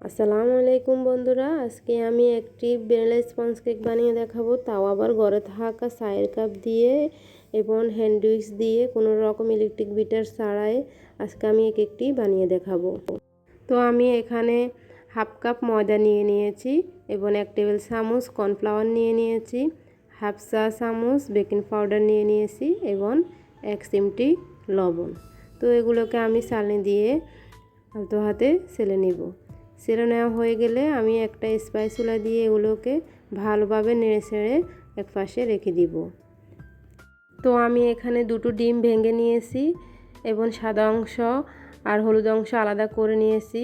আসসালামু আলাইকুম বন্ধুরা, আজকে আমি একটি বেলে স্পঞ্জ কেক বানিয়ে দেখাবো। তাও আবার ঘরে থাকা চায়ের কাপ দিয়ে এবং হ্যান্ডউইক্স দিয়ে কোনো রকম ইলেকট্রিক বিটার ছাড়াই আজকে আমি এক একটি বানিয়ে দেখাবো। তো আমি এখানে হাফ কাপ ময়দা নিয়ে নিয়েছি এবং এক টেবিল চামচ কর্নফ্লাওয়ার নিয়ে নিয়েছি হাফ চা চামচ বেকিং পাউডার নিয়ে নিয়েছি এবং এক চিমটি লবণ। তো এগুলোকে আমি চালনি দিয়ে আলতো হাতে সেলে নিব। সেরে নেওয়া হয়ে গেলে আমি একটা স্পাইসুলা দিয়ে এগুলোকে ভালোভাবে নেড়ে ছেড়ে এক পাশে রেখে দিব। তো আমি এখানে দুটো ডিম ভেঙে নিয়েছি এবং সাদা অংশ আর হলুদ অংশ আলাদা করে নিয়েছি।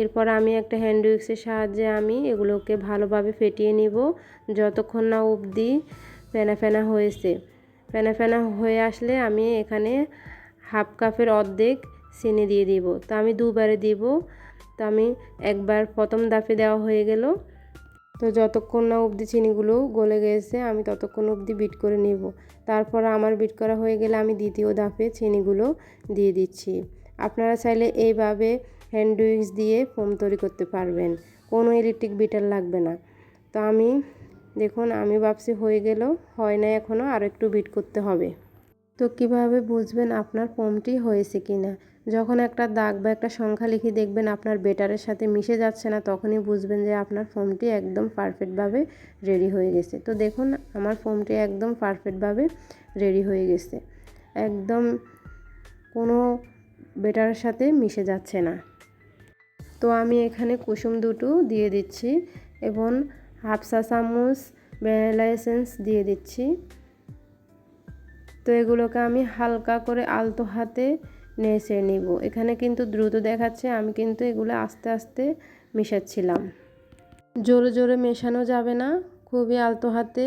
এরপর আমি একটা হ্যান্ড উইক্সের সাহায্যে আমি এগুলোকে ভালোভাবে ফেটিয়ে নিব যতক্ষণ না অবধি ফেনা ফেনা হয়েছে। ফেনা ফেনা হয়ে আসলে আমি এখানে হাফ কাপের অর্ধেক চিনি দিয়ে দিব। তো আমি দুবারে দিব। তো আমি একবার প্রথম দাফে দেওয়া হয়ে গেল। তো যতক্ষণ না অবধি চিনিগুলো গলে গেছে, আমি ততক্ষণ অবধি বিট করে নেব। তারপর আমার বিট করা হয়ে গেলে আমি দ্বিতীয় দাফে চিনিগুলো দিয়ে দিচ্ছি। আপনারা চাইলে এইভাবে হ্যান্ড উইক্স দিয়ে ফোম তৈরি করতে পারবেন। কোনো ইলেকট্রিক বিটার লাগবে না। তো আমি, দেখুন, আমি ভাবছি হয়ে গেল, হয় না এখনও আর একটু বিট করতে হবে। তো কীভাবে বুঝবেন আপনার ফোমটি হয়েছে কি না যখন একটা দাগ বা একটা সংখ্যা লিখে দেখবেন আপনার বেটারের সাথে মিশে যাচ্ছে না, তখনই বুঝবেন যে আপনার ফোমটি একদম পারফেক্টভাবে রেডি হয়ে গেছে। তো দেখুন, আমার ফোমটি একদম পারফেক্টভাবে রেডি হয়ে গেছে। একদম কোনো বেটারের সাথে মিশে যাচ্ছে না। তো আমি এখানে কুসুম দুটো দিয়ে দিচ্ছি এবং হাফ চা চামচ ভ্যানিলা দিয়ে দিচ্ছি। তো এগুলোকে আমি হালকা করে আলতো হাতে নেড়ে নিব। এখানে কিন্তু দ্রুত দেখাচ্ছে, আমি কিন্তু এগুলো আস্তে আস্তে মেশাচ্ছিলাম। জোরে জোরে মেশানো যাবে না, খুবই আলতো হাতে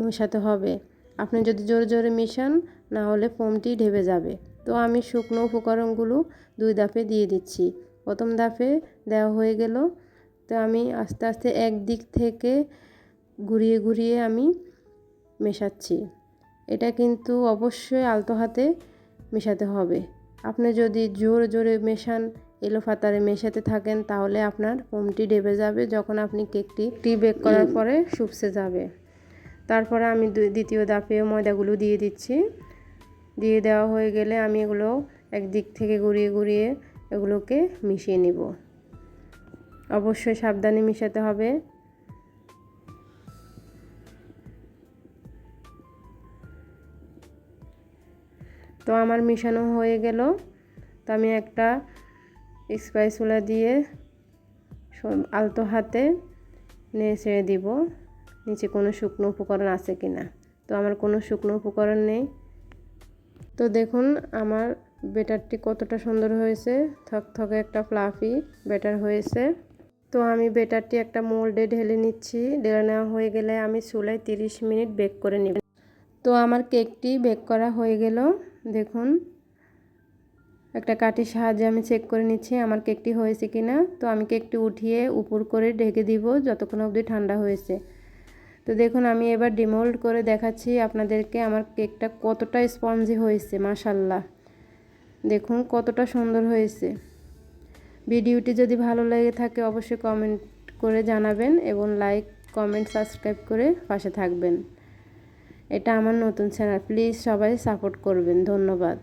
মেশাতে হবে। আপনি যদি জোরে জোরে মেশান, না হলে ফোমটি ঢেবে যাবে। তো আমি শুকনো উপকরণগুলো দুই দাফে দিয়ে দিচ্ছি। প্রথম দাফে দেওয়া হয়ে গেল। তো আমি আস্তে আস্তে এক দিক থেকে ঘুরিয়ে ঘুরিয়ে আমি মেশাচ্ছি। এটা কিন্তু অবশ্যই আলতো হাতে মেশাতে হবে। আপনি যদি জোরে জোরে মেশান এলো ফাতারে মেশাতে থাকেন, তাহলে আপনার ফোমটি ডেবে যাবে যখন আপনি কেকটি টি বেক করার পরে শুকসে যাবে। তারপরে আমি দ্বিতীয় দাপে ময়দাগুলো দিয়ে দিচ্ছি। দিয়ে দেওয়া হয়ে গেলে আমি এগুলো একদিক থেকে ঘুরিয়ে ঘুরিয়ে এগুলোকে মিশিয়ে নিব। অবশ্যই সাবধানে মিশাতে হবে। তো আমার মিশানো হয়ে গেল। তো আমি একটা স্পাইসুলা দিয়ে আলতো হাতে নিয়ে ছেড়ে দিব। নিচে কোনো শুকনো উপকরণ আছে কি না তো আমার কোনো শুকনো উপকরণ নেই। তো দেখুন, আমার বেটারটি কতটা সুন্দর হয়েছে। থকথকে একটা ফ্লাফি বেটার হয়েছে। তো আমি বেটারটি একটা মোল্ডে ঢেলে নিচ্ছি। ঢেলে নেওয়া হয়ে গেলে আমি চুলায় 30 মিনিট বেক করে নেব। তো আমার কেকটি বেক করা হয়ে গেল। দেখুন, একটা কাঠির সাহায্যে আমি চেক করে নিচ্ছি আমার কেকটি হয়েছে কি না তো আমি কেকটি উঠিয়ে উপর করে ঢেকে দিব যতক্ষণ অবধি ঠান্ডা হয়েছে। তো দেখুন, আমি এবার ডিমোল্ড করে দেখাচ্ছি আপনাদেরকে আমার কেকটা কতটা স্পঞ্জি হয়েছে মাশাল্লাহ দেখুন, কতটা সুন্দর হয়েছে। ভিডিওটি যদি ভালো লেগে থাকে, অবশ্যই কমেন্ট করে জানাবেন এবং লাইক কমেন্ট সাবস্ক্রাইব করে পাশে থাকবেন। এটা আমার নতুন চ্যানেল প্লিজ সবাই সাপোর্ট করবেন। ধন্যবাদ।